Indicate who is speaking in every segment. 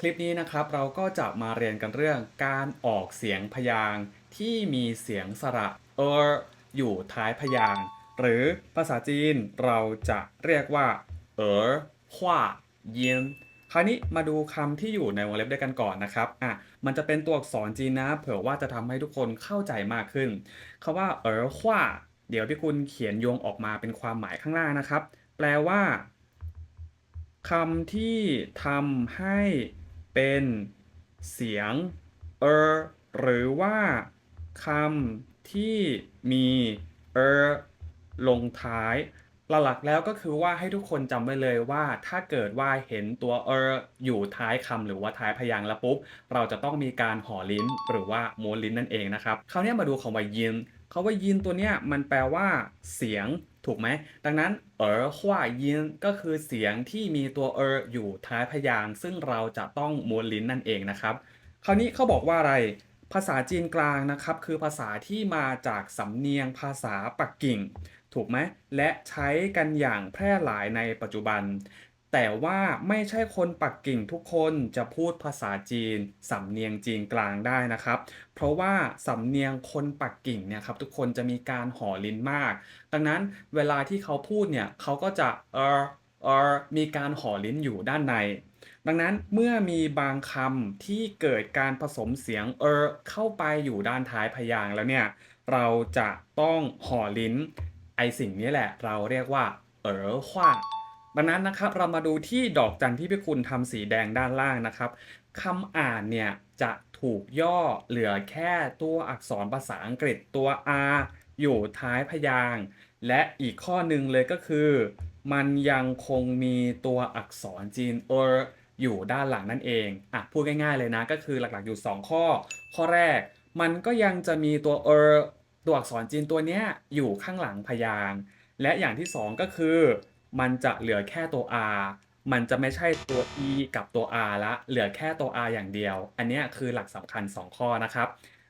Speaker 1: คลิปนี้นะครับเราก็จะมาเรียนกันเรื่องการออกเสียงพยางค์ที่มีเสียงสระเอออยู่ท้ายพยางค์หรือภาษาจีนเราจะเรียกว่าเออฮวาเยียนคราวนี้มาดูคำที่อยู่ในวงเล็บด้วยกันก่อนนะครับอะมันจะเป็นตัวอักษรจีนนะ เผื่อว่าจะทำให้ทุกคนเข้าใจมากขึ้นคาว่าเออฮวาเดี๋ยวพี่คุณเขียนโยงออกมาเป็นความหมายข้างล่างนะครับ แปลว่าคำที่ทำให้ เป็นเสียง เออ หรือว่าคำที่มีเออลงท้ายหลักๆแล้วก็คือว่าให้ทุกคนจำไว้เลยว่าถ้าเกิดว่าเห็นตัวเอออยู่ท้ายคำหรือว่าท้ายพยางค์แล้วปุ๊บ เราจะต้องมีการห่อลิ้นหรือว่าม้วนลิ้นนั่นเองนะครับคราวนี้มาดูคำว่ายินคาว่ายินตัวเนี้ยมันแปลว่า เสียงถูกไหม ดังนั้นเออขวายินก็คือเสียงที่มีตัวเอออยู่ท้ายพยางค์ซึ่งเราจะต้องม้วนลิ้นนั่นเองนะครับ คราวนี้เขาบอกว่าอะไร ภาษาจีนกลางนะครับ คือภาษาที่มาจากสำเนียงภาษาปักกิ่ง ถูกไหม และใช้กันอย่างแพร่หลายในปัจจุบัน แต่ว่าไม่ใช่คนปักกิ่งทุกคนจะพูดภาษาจีน สำเนียงจีนกลางได้นะครับ เพราะว่าสำเนียงคนปักกิ่งเนี่ยครับทุกคนจะมีการห่อลิ้นมาก ดังนั้นเวลาที่เขาพูดเนี่ยเขาก็จะเออเออมีการห่อลิ้นอยู่ด้านใน ดังนั้นเมื่อมีบางคำที่เกิดการผสมเสียงเออเข้าไปอยู่ด้านท้ายพยางค์แล้วเนี่ยเราจะต้องห่อลิ้นไอสิ่งนี้แหละ เราเรียกว่าเออฮวา ดังนั้นนะครับเรามาดูที่ดอกจันที่พี่คุณทำสีแดงด้านล่างนะครับคำอ่านเนี่ยจะถูกย่อเหลือแค่ตัวอักษรภาษาอังกฤษตัว R อยู่ท้ายพยางค์และอีกข้อหนึ่งเลยก็คือ มันยังคงมีตัวอักษรจีนเอออยู่ด้านหลังนั่นเองอะพูดง่ายๆเลยนะก็คือหลักๆอยู่ 2 ข้อ ข้อแรก มันก็ยังจะมีตัวเออตัวอักษรจีนตัวเนี้ยอยู่ข้างหลังพยางค์และอย่างที่ 2 ก็คือ มันจะเหลือแค่ตัว R มันจะไม่ใช่ตัว E กับตัว R ละ เหลือแค่ตัว R อย่างเดียว อันนี้คือหลักสำคัญ 2 ข้อนะครับ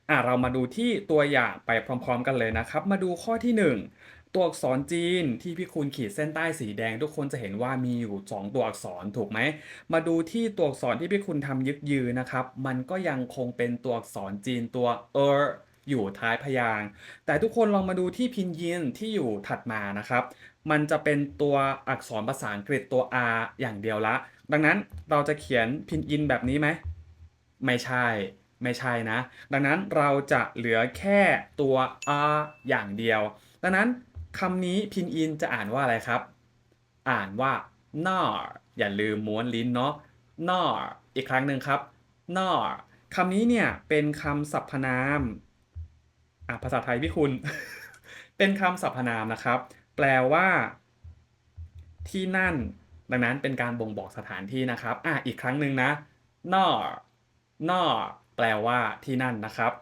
Speaker 1: อะเรามาดูที่ตัวอย่างไปพร้อม ๆ กันเลยนะครับ มาดูข้อที่ 1 ตัวอักษรจีนที่พี่คุณขีดเส้นใต้สีแดง ทุกคนจะเห็นว่ามีอยู่ 2 ตัวอักษรถูกไหม มาดูที่ตัวอักษรที่พี่คุณทำยึกยือนะครับ มันก็ยังคงเป็นตัวอักษรจีนตัวเอออยู่ท้ายพยางค์แต่ทุกคนลองมาดูที่พินยินที่อยู่ถัดมานะครับ มันจะเป็นตัวอักษรภาษาอังกฤษตัว R อย่างเดียวละ ดังนั้นเราจะเขียนพินยินแบบนี้ไหม ไม่ใช่ ไม่ใช่นะ ดังนั้นเราจะเหลือแค่ตัว R อย่างเดียว ดังนั้นคำนี้พินอินจะอ่านว่าอะไรครับ อ่านว่า nar อย่าลืมม้วนลิ้นเนาะ nar อีกครั้งหนึ่งครับ nar คำนี้เนี่ยเป็นคำสรรพนาม อะภาษาไทยพี่คุณ เป็นคำสรรพนามนะครับ แปลว่า ที่นั่น ดังนั้นเป็นการบ่งบอกสถานที่นะครับ อะอีกครั้งหนึ่งนะ nar nar แปลว่าที่นั่นนะครับ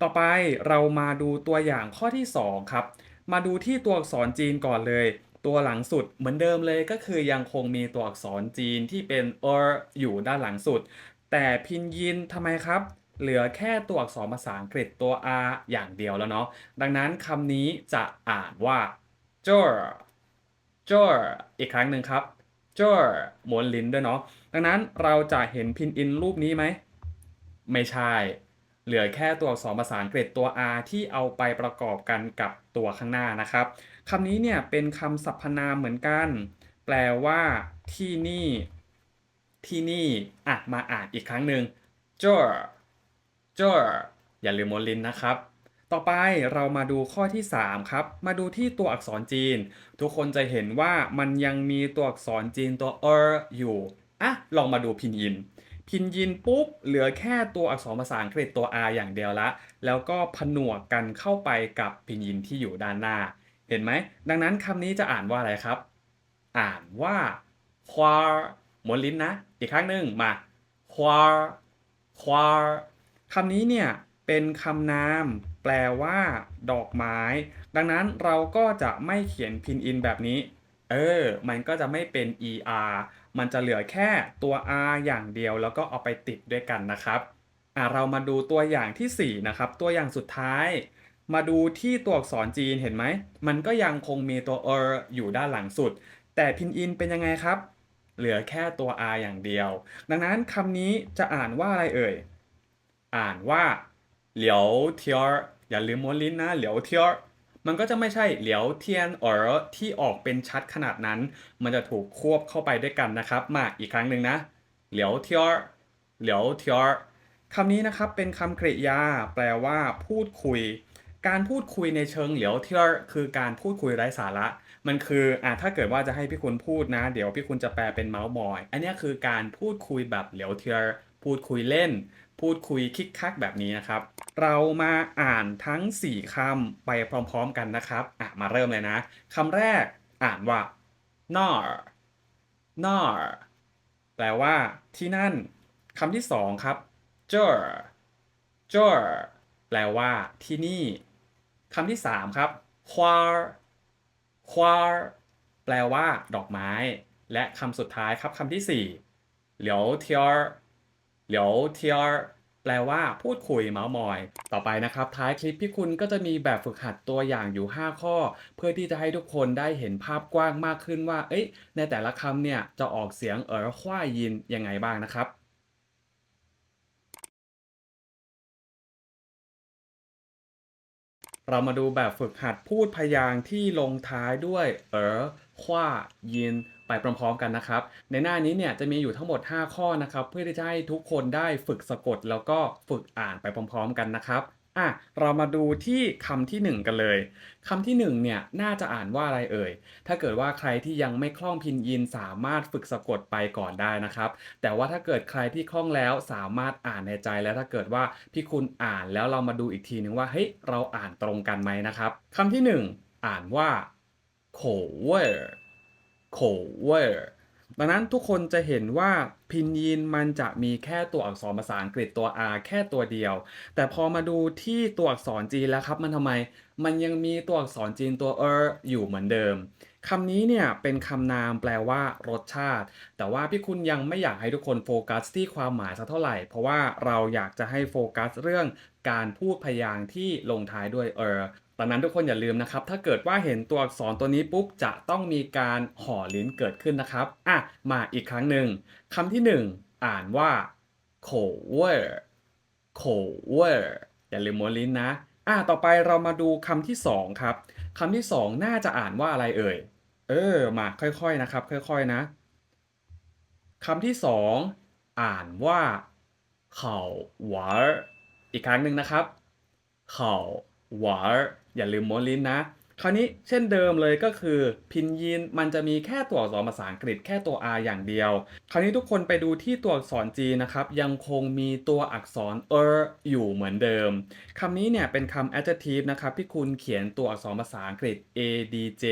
Speaker 1: ต่อไปเรามาดูตัวอย่างข้อที่ 2 ครับ มาดูที่ตัวอักษรจีนก่อนเลย ตัวหลังสุดเหมือนเดิมเลยก็คือยังคงมีตัวอักษรจีนที่เป็นเอออยู่ด้านหลังสุด แต่พินยินทำไมครับ เหลือแค่ตัวอักษรภาษาอังกฤษตัว R อย่างเดียวแล้วเนาะ ดังนั้นคำนี้จะอ่านว่า j o r j o r อีกครั้งหนึ่งครับ j o r ม้วนลิ้นด้วยเนาะ ดังนั้นเราจะเห็นพินอินรูปนี้ไหม ไม่ใช่ เหลือแค่ตัวอักษรภาษาอังกฤษตัว R ที่เอาไปประกอบกันกับตัวข้างหน้านะครับ คำนี้เนี่ยเป็นคำสรรพนามเหมือนกัน แปลว่าที่นี่ ที่นี่อะมาอ่านอีกครั้งหนึ่ง j o r j o r อย่าลืมโมลินนะครับ ต่อไปเรามาดูข้อที่ 3 ครับ มาดูที่ตัวอักษรจีน ทุกคนจะเห็นว่ามันยังมีตัวอักษรจีนตัวเอออยู่อะลองมาดูพินยิน พินยินปุ๊บเหลือแค่ตัวอักษรภาษาอังกฤษตัว R อย่างเดียวละ แล้วก็ผนวกกันเข้าไปกับพินยินที่อยู่ด้านหน้า เห็นไหม ดังนั้นคำนี้จะอ่านว่าอะไรครับ อ่านว่าควาหมวนลิ้นนะ อีกครั้งหนึ่งมาควาควาคำนี้เนี่ย เป็นคำนาม แปลว่า ดอกไม้ ดังนั้นเราก็จะไม่เขียนพินอินแบบนี้ เออ มันก็จะไม่เป็น er มันจะเหลือแค่ตัว r อย่างเดียวแล้วก็เอาไปติดด้วยกันนะครับอะเรามาดูตัวอย่างที่ 4 นะครับ ตัวอย่างสุดท้าย มาดูที่ตัวอักษรจีนเห็นไหม มันก็ยังคงมีตัวเอออยู่ด้านหลังสุด แต่พินอินเป็นยังไงครับ เหลือแค่ตัว r อย่างเดียว ดังนั้นคำนี้จะอ่านว่าอะไรเอ่ย อ่านว่า เหลียวเทียอย่าลืมม้วนลิ้นนะเหลียวเทียมันก็จะไม่ใช่เหลียวเทียนเอ๋อที่ออกเป็นชัดขนาดนั้น มันจะถูกควบเข้าไปด้วยกันนะครับ มาอีกครั้งหนึ่งนะ เหลียวเทียเหลียวเทียคำนี้นะครับเป็นคำกริยา แปลว่า พูดคุย การพูดคุยในเชิงเหลียวเทียคือการพูดคุยไร้สาระ มันคืออ่าถ้าเกิดว่าจะให้พี่คุณพูดนะ เดี๋ยวพี่คุณจะแปลเป็นเมาส์มอย อันนี้คือการพูดคุยแบบเหลียวเทียร พูดคุยเล่น พูดคุยคิกคักแบบนี้นะครับ เรามาอ่านทั้ง 4คำไปพร้อมๆกันนะครับอะมาเริ่มเลยนะคำแรกอ่านว่า nar nar แปลว่าที่นั่นคำที่สองครับ jur jur แปลว่าที่นี่คำที่สามครับ khoar khoar แปลว่า ดอกไม้ และคำสุดท้ายครับคำที่สี่เหลียวเทีย เหลียวเทียแปลว่าพูดคุยเมาส์มอย ต่อไปนะครับ ท้ายคลิปพี่คุณก็จะมีแบบฝึกหัดตัวอย่างอยู่ 5 ข้อ เพื่อที่จะให้ทุกคนได้เห็นภาพกว้างมากขึ้นว่า เอ้ยในแต่ละคำเนี่ยจะออกเสียงเอ๋อขว้ายินยังไงบ้างนะครับ เรามาดูแบบฝึกหัดพูดพยางค์ที่ลงท้ายด้วย เออขว้ายิน ไปพร้อมๆกันนะครับ ในหน้านี้เนี่ยจะมีอยู่ทั้งหมด 5 ข้อนะครับ เพื่อที่จะให้ทุกคนได้ฝึกสะกดแล้วก็ฝึกอ่านไปพร้อม ๆ กันนะครับ อะเรามาดูที่คำที่ 1 กันเลยคำที่ 1 เนี่ยน่าจะอ่านว่าอะไรเอ่ย ถ้าเกิดว่าใครที่ยังไม่คล่องพินยินสามารถฝึกสะกดไปก่อนได้นะครับ แต่ว่าถ้าเกิดใครที่คล่องแล้วสามารถอ่านในใจแล้วถ้าเกิดว่าพี่คุณอ่านแล้วเรามาดูอีกทีนึงว่าเฮ้ยเราอ่านตรงกันไหมนะครับคำที่ 1 อ่านว่าโขเว่อโขเว่อ ดังนั้นทุกคนจะเห็นว่าพินยินมันจะมีแค่ตัวอักษรภาษาอังกฤษตัว R แค่ตัวเดียว แต่พอมาดูที่ตัวอักษรจีนแล้วครับ มันทำไม มันยังมีตัวอักษรจีนตัวเอออยู่เหมือนเดิมคำนี้เนี่ยเป็นคำนามแปลว่ารสชาติ แต่ว่าพี่คุณยังไม่อยากให้ทุกคนโฟกัสที่ความหมายสักเท่าไหร่ เพราะว่าเราอยากจะให้โฟกัสเรื่องการพูดพยางค์ที่ลงท้ายด้วยเออ ดังนั้นทุกคนอย่าลืมนะครับ ถ้าเกิดว่าเห็นตัวอักษรตัวนี้ปุ๊บจะต้องมีการห่อลิ้นเกิดขึ้นนะครับ อะ มาอีกครั้งหนึ่งคำที่หนึ่งอ่านว่าโขเว่อโขเว่อย่าลืมม้วนลิ้นนะ อะ ต่อไปเรามาดูคำที่สองครับคำที่สองน่าจะอ่านว่าอะไรเอ่ย เออ มาค่อยๆนะครับ ค่อยๆนะคำที่สองอ่านว่าเข่าหวาอีกครั้งหนึ่งนะครับเข่าหวา อย่าลืมม้วนลิ้นนะ คราวนี้เช่นเดิมเลยก็คือ พินยินมันจะมีแค่ตัวอักษรภาษาอังกฤษแค่ตัว R อย่างเดียว คราวนี้ทุกคนไปดูที่ตัวอักษรจีนนะครับ ยังคงมีตัวอักษรเอออยู่เหมือนเดิมคำนี้เนี่ยเป็นคำ adjective นะครับที่คุณเขียนตัวอักษรภาษาอังกฤษ adj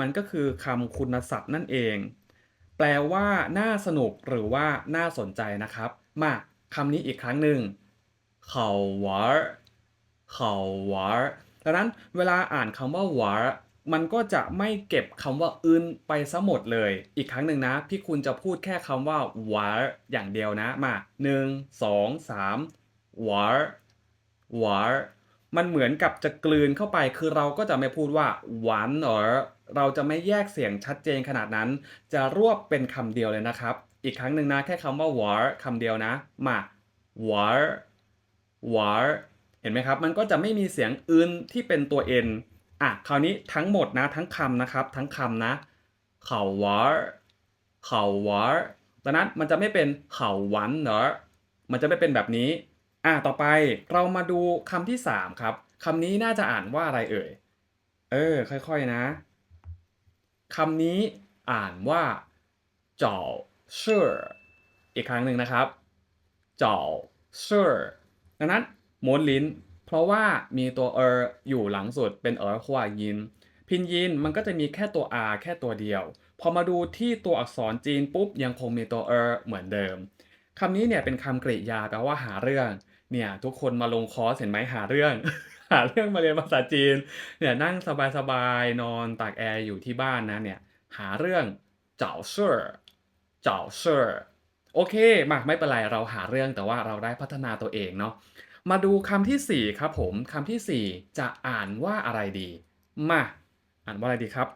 Speaker 1: มันก็คือคำคุณศัพท์นั่นเอง แปลว่าน่าสนุกหรือว่าน่าสนใจนะครับ มาคำนี้อีกครั้งหนึ่งเขาหวาเขาหวา ดังนั้นเวลาอ่านคำว่าหวามันก็จะไม่เก็บคำว่าอึนไปซะหมดเลย อีกครั้งหนึ่งนะ พี่คุณจะพูดแค่คำว่าหวาอย่างเดียวนะ มาหนึ่งสองสามหวาหวามันเหมือนกับจะกลืนเข้าไป คือเราก็จะไม่พูดว่าหวานหรอเราจะไม่แยกเสียงชัดเจนขนาดนั้น จะรวบเป็นคำเดียวเลยนะครับ อีกครั้งหนึ่งนะ แค่คำว่าหวาคำเดียวนะ มาหวาหวา เห็นไหมครับ มันก็จะไม่มีเสียงอึนที่เป็นตัว n อะคราวนี้ทั้งหมดนะทั้งคำนะครับ ทั้งคำนะเข่าหวาเข่าหวาดังนั้นมันจะไม่เป็นเข่าวันเนอะมันจะไม่เป็นแบบนี้ อะต่อไปเรามาดูคำที่ 3 ครับคำนี้น่าจะอ่านว่าอะไรเอ่ย เออ ค่อยๆนะคำนี้อ่านว่าเจ้าเชื่ออีกครั้งหนึ่งนะครับเจ้าเชื่อดังนั้น ม้วนลิ้น เพราะว่ามีตัวเอออยู่หลังสุดเป็นเออขวายิน พินยินมันก็จะมีแค่ตัว R แค่ตัวเดียว พอมาดูที่ตัวอักษรจีนปุ๊บยังคงมีตัวเออเหมือนเดิมคำนี้เนี่ยเป็นคำกริยาแปลว่าหาเรื่องเนี่ยทุกคนมาลงคอร์สเห็นไหมหาเรื่อง หาเรื่องมาเรียนภาษาจีนเนี่ยนั่งสบายๆนอนตากแอร์อยู่ที่บ้านนะเนี่ยหาเรื่องเจ้าเชื่อเจ้าเชื่อโอเคมาไม่เป็นไรเราหาเรื่องแต่ว่าเราได้พัฒนาตัวเองเนาะ มาดูคำที่ 4 ครับผมคำที่ 4 จะอ่านว่าอะไรดี มา อ่านว่าอะไรดีครับ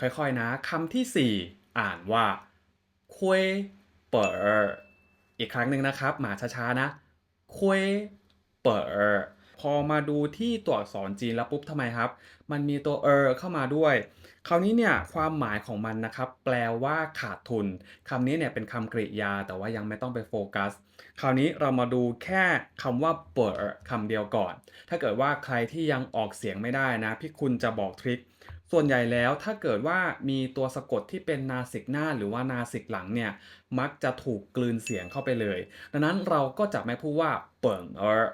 Speaker 1: ค่อยๆนะคำที่ 4 อ่านว่าคุยเปิดอีกครั้งหนึ่งนะครับ มาช้าๆนะคุยเปิด พอมาดูที่ตัวอักษรจีนแล้วปุ๊บทำไมครับ มันมีตัวเออเข้ามาด้วย คราวนี้เนี่ยความหมายของมันนะครับ แปลว่าขาดทุนคำนี้เนี่ยเป็นคำกริยาแต่ว่ายังไม่ต้องไปโฟกัส คราวนี้เรามาดูแค่คำว่าเปิดคำเดียวก่อน ถ้าเกิดว่าใครที่ยังออกเสียงไม่ได้นะพี่คุณจะบอกทริคส่วนใหญ่แล้วถ้าเกิดว่ามีตัวสะกดที่เป็นนาสิกหน้าหรือว่านาสิกหลังเนี่ยมักจะถูกกลืนเสียงเข้าไปเลย ดังนั้นเราก็จะไม่พูดว่าเปิ่งเออ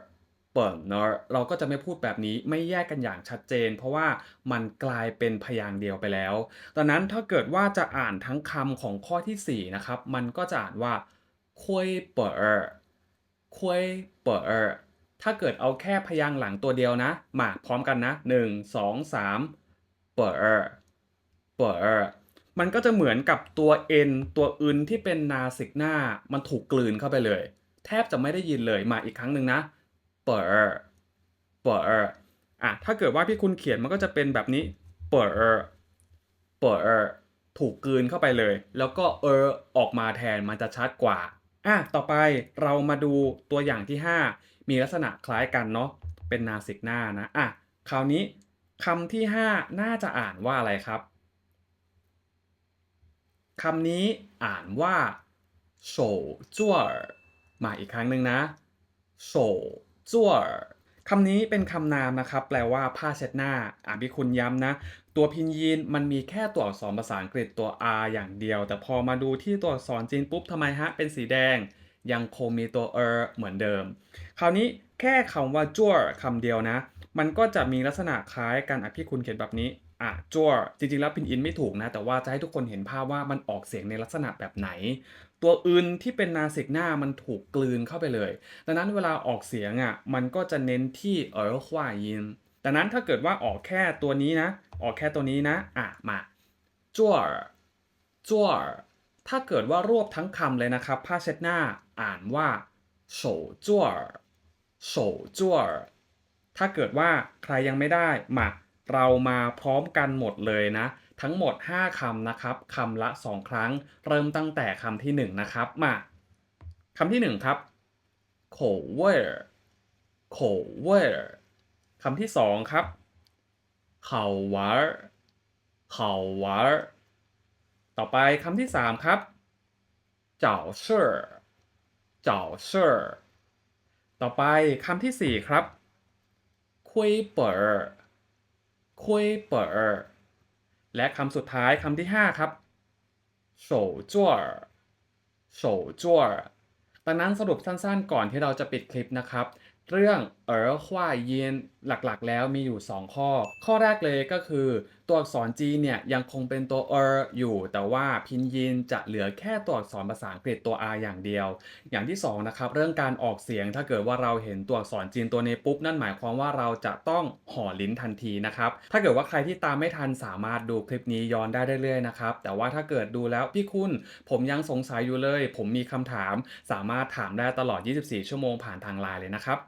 Speaker 1: เปิ่งเนอเราก็จะไม่พูดแบบนี้ไม่แยกกันอย่างชัดเจน เพราะว่ามันกลายเป็นพยางค์เดียวไปแล้วดังนั้นถ้าเกิดว่าจะอ่านทั้งคำของข้อทีสี่4นะครับมันก็จะอ่านว่าคุยเปิ่คุยเปิ่ถ้าเกิดเอาแค่พยางค์หลังตัวเดียวนะมาพร้อมกันนะ 1 2 3เปิดเปิดมันก็จะเหมือนกับตัว n ตัวอึนที่เป็นนาสิกหน้า มันถูกกลืนเข้าไปเลย แทบจะไม่ได้ยินเลยมาอีกครั้งหนึ่งนะ เปิดเปิดอะถ้าเกิดว่าพี่คุณเขียนมันก็จะเป็นแบบนี้เปิดเปิดถูกกืนเข้าไปเลย แล้วก็เออออกมาแทนมันจะชัดกว่าอะต่อไปเรามาดูตัวอย่างที่ 5 มีลักษณะคล้ายกันเนาะเป็นนาสิกหน้านะอะคราวนี้คำที่ 5 น่าจะอ่านว่าอะไรครับคำนี้อ่านว่าโฉจั่วมาอีกครั้งหนึ่งนะโฉ จั่วคำนี้เป็นคำนามนะครับ แปลว่าผ้าเช็ดหน้า อ่านพี่คุณย้ำนะ ตัวพินยีนมันมีแค่ตัวอักษรภาษาอังกฤษตัว R อย่างเดียว แต่พอมาดูที่ตัวอักษรจีนปุ๊บทำไมฮะ เป็นสีแดง ยังคงมีตัวเออเหมือนเดิม คราวนี้แค่คำว่าจั่วคำเดียวนะ มันก็จะมีลักษณะคล้ายกันอะพี่คุณเขียนแบบนี้ อะจั่วจริงๆแล้วพินอินไม่ถูกนะ แต่ว่าจะให้ทุกคนเห็นภาพว่ามันออกเสียงในลักษณะแบบไหน ตัวอื่นที่เป็นนาสิกหน้ามันถูกกลืนเข้าไปเลย ดังนั้นเวลาออกเสียงอะมันก็จะเน้นที่เออขวายินดังนั้นถ้าเกิดว่าออกแค่ตัวนี้นะ ออกแค่ตัวนี้นะอะมาจั่วจั่วถ้าเกิดว่ารวบทั้งคำเลยนะครับ ผ้าเช็ดหน้าอ่านว่าโฉจั่วโฉจั่วถ้าเกิดว่าใครยังไม่ได้มา เรามาพร้อมกันหมดเลยนะ ทั้งหมด 5 คำนะครับคำละ 2 ครั้ง เริ่มตั้งแต่คำที่ 1 นะครับ มาคำที่ 1 ครับโขเวอร์โขเวอร์คำที่ 2 ครับเขาวาร์เขาวาต่อไปคำที่ 3 ครับเจ้าเสอเจ้าเสอต่อไปคำที่ 4 ครับคุยเปิร์ คุยเปิดและคำสุดท้ายคำที่ 5 ครับโฉจั่ว手จั่วดังนั้นสรุปสั้นๆ ก่อนที่เราจะปิดคลิปนะครับ เรื่องเอ๋อขว้าเย็น หลักๆ แล้วมีอยู่ 2 ข้อ ข้อแรกเลยก็คือ ตัวอักษรจีนเนี่ยยังคงเป็นตัวเอออยู่ แต่ว่าพินยีนจะเหลือแค่ตัวอักษรภาษาอังกฤษตัว R อย่างเดียว อย่างที่2นะครับเรื่องการออกเสียงถ้าเกิดว่าเราเห็นตัวอักษรจีนตัวนี้ปุ๊บนั่นหมายความว่าเราจะต้องห่อลิ้นทันทีนะครับถ้าเกิดว่าใครที่ตามไม่ทันสามารถดูคลิปนี้ย้อนได้เรื่อยๆนะครับแต่ว่าถ้าเกิดดูแล้วพี่คุณผมยังสงสัยอยู่เลย ผมมีคำถามสามารถถามได้ตลอด 24 ชั่วโมงผ่านทางไลน์เลยนะครับ